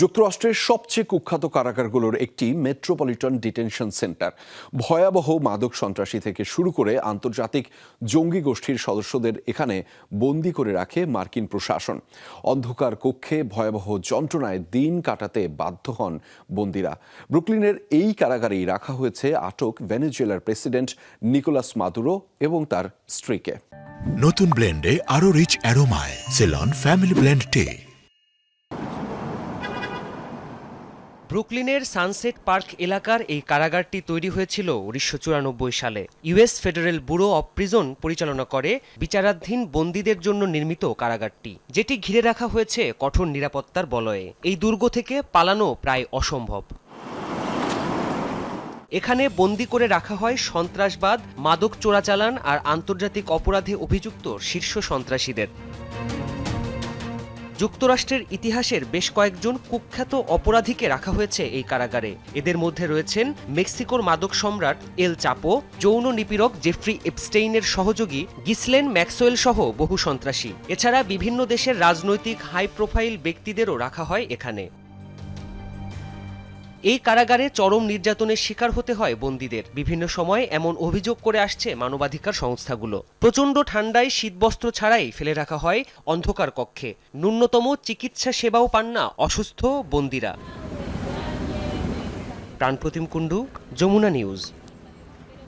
যুক্তরাষ্ট্রের সবচেয়ে কুখ্যাত কারাগারগুলোর একটি মেট্রোপলিটন ডিটেনশন সেন্টার। ভয়াবহ মাদক সন্ত্রাসী থেকে শুরু করে আন্তর্জাতিক জঙ্গি গোষ্ঠীর সদস্যদের এখানে বন্দি করে রাখে মার্কিন প্রশাসন। অন্ধকার কক্ষে ভয়াবহ যন্ত্রণায় দিন কাটাতে বাধ্য হন বন্দিরা। ব্রুকলিনের এই কারাগারেই রাখা হয়েছে আটক ভেনেজুয়েলার প্রেসিডেন্ট নিকোলাস মাদুরো এবং তার স্ত্রীকে। নতুন ব্লেন্ডে আরও রিচ অ্যারোমায়, সেলন, ফ্যামিলি ব্লেন্ড টে। ব্রুকলিনের সানসেট পার্ক এলাকার এই কারাগারটি তৈরি হয়েছিল উনিশশো চুরানব্বই সালে। US federal bureau of prison পরিচালনা করে বিচারাধীন বন্দীদের জন্য নির্মিত কারাগারটি, যেটি ঘিরে রাখা হয়েছে কঠোর নিরাপত্তার বলয়ে। এই দুর্গ থেকে পালানো প্রায় অসম্ভব। এখানে বন্দি করে রাখা হয় সন্ত্রাসবাদ, মাদক চোরাচালান আর আন্তর্জাতিক অপরাধে অভিযুক্ত শীর্ষ সন্ত্রাসীদের। যুক্তরাষ্ট্রের ইতিহাসের বেশ কয়েকজন কুখ্যাত অপরাধীকে রাখা হয়েছে এই কারাগারে। এদের মধ্যে রয়েছেন মেক্সিকোর মাদক সম্রাট এল চাপো, যৌন নিপীড়ক জেফ্রি এপস্টেইনের সহযোগী গিসলেন ম্যাক্সওয়েল সহ বহু সন্ত্রাসী। এছাড়া বিভিন্ন দেশের রাজনৈতিক হাই প্রোফাইল ব্যক্তিদেরও রাখা হয় এখানে। এই কারাগারে চরম নির্যাতনের শিকার হতে হয় বন্দীদের। বিভিন্ন সময় এমন অভিযোগ করে আসছে মানবাধিকার সংস্থাগুলো। প্রচণ্ড ঠান্ডায় শীতবস্ত্র ছাড়াই ফেলে রাখা হয় অন্ধকার কক্ষে। ন্যূনতম চিকিৎসা সেবাও পান না অসুস্থ বন্দীরা। প্রাণপ্রতিম কুণ্ডু, যমুনা নিউজ।